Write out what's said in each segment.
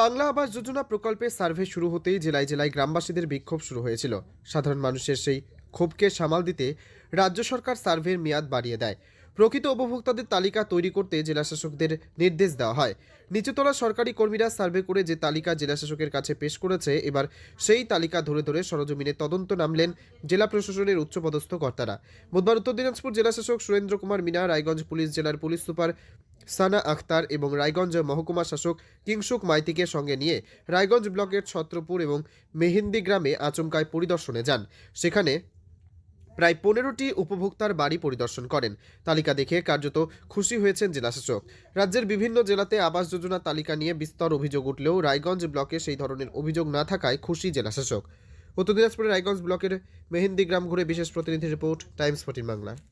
বাংলা আবাস যোজনা প্রকল্পে সার্ভে শুরু হতেই জেলায় জেলায় গ্রামবাসীদের বিক্ষোভ শুরু হয়েছিল। সাধারণ মানুষের সেই ক্ষোভকে সামাল দিতে রাজ্য সরকার সার্ভের মেয়াদ বাড়িয়ে দেয়। প্রকৃত উপভোক্তাদের তালিকা তৈরি করতে জেলাশাসকদের নির্দেশ দেওয়া হয়। নিচুতলা সরকারি কর্মীরা সার্ভে করে যে তালিকা জেলাশাসকের কাছে পেশ করেছে, এবার সেই তালিকা ধরে ধরে সরজমিনে তদন্ত নামলেন জেলা প্রশাসনের উচ্চপদস্থ কর্তারা। বুধবার উত্তর দিনাজপুর জেলাশাসক সুরেন্দ্র কুমার মিনা, রায়গঞ্জ পুলিশ জেলার পুলিশ সুপার সানা আখতার এবং রায়গঞ্জ মহকুমা শাসক কিংসুক মাইতিকে সঙ্গে নিয়ে রায়গঞ্জ ব্লকের ছত্রপুর এবং মেহেন্দি গ্রামে আচমকায় পরিদর্শনে যান। সেখানে প্রায় পনেরোটি উপভোক্তার বাড়ি পরিদর্শন করেন। তালিকা দেখে কার্যত খুশি হয়েছেন জেলাশাসক রাজ্যের বিভিন্ন জেলাতে আবাস যোজনা তালিকা নিয়ে বিস্তর অভিযোগ উঠলেও রায়গঞ্জ ব্লকে সেই ধরনের অভিযোগ না থাকায় খুশি জেলাশাসক উত্তর দিনাজপুরের রায়গঞ্জ ব্লকের মেহেন্দি গ্রাম ঘুরে বিশেষ প্রতিনিধি report, Times fourteen Bangla.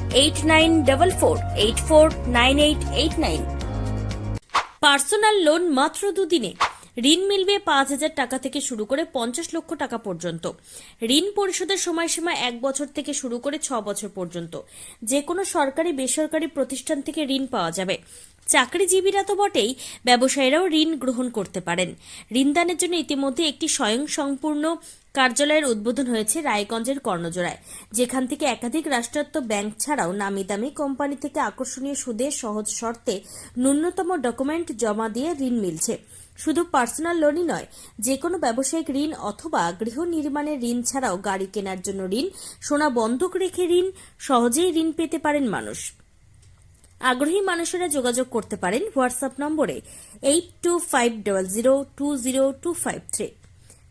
eight nine four eight four nine eight eight nine personal loan মাত্র দুদিনে ঋণ মিলবে পাঁচ হাজার টাকা থেকে শুরু করে পঞ্চাশ লক্ষ টাকা পর্যন্ত। ঋণ পরিশোধের সময়সীমা এক বছর থেকে শুরু করে ছ বছর পর্যন্ত। যে কোনো সরকারি, বেসরকারি প্রতিষ্ঠান থেকে ঋণ পাওয়া যাবে। চাকরিজীবীরা তো বটেই ব্যবসায়ীরাও ঋণ গ্রহণ করতে পারেন। ঋণদানের জন্য ইতিমধ্যে একটি স্বয়ং সম্পূর্ণ কার্যালয়ের উদ্বোধন হয়েছে রায়গঞ্জের কর্ণজোড়ায়। যেখান থেকে একাধিক রাষ্ট্রায়ত্ত ব্যাংক ছাড়াও নামি দামি কোম্পানি থেকে আকর্ষণীয় সুদে সহজ শর্তে ন্যূনতম ডকুমেন্ট জমা দিয়ে ঋণ মিলছে। শুধু পার্সোনাল লোনই নয় যে কোনো ব্যবসায়িক ঋণ অথবা গৃহ নির্মাণের ঋণ ছাড়াও গাড়ি কেনার জন্য ঋণ, সোনা বন্ধক রেখে ঋণ, সহজেই ঋণ পেতে পারেন মানুষ। আগ্রহী মানুষেরা যোগাযোগ করতে পারেন হোয়াটসঅ্যাপ নম্বরে eight two five double zero two zero two five three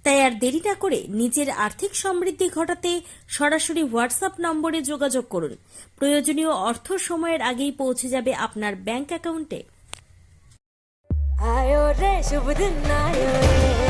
তাই আর দেরি না করে নিজের আর্থিক সমৃদ্ধি ঘটাতে সরাসরি হোয়াটসঅ্যাপ নম্বরে যোগাযোগ করুন। প্রয়োজনীয় অর্থ সময়ের আগেই পৌঁছে যাবে আপনার ব্যাংক অ্যাকাউন্টে। আয়ো রে, শুভ দিন, আয়ো রে।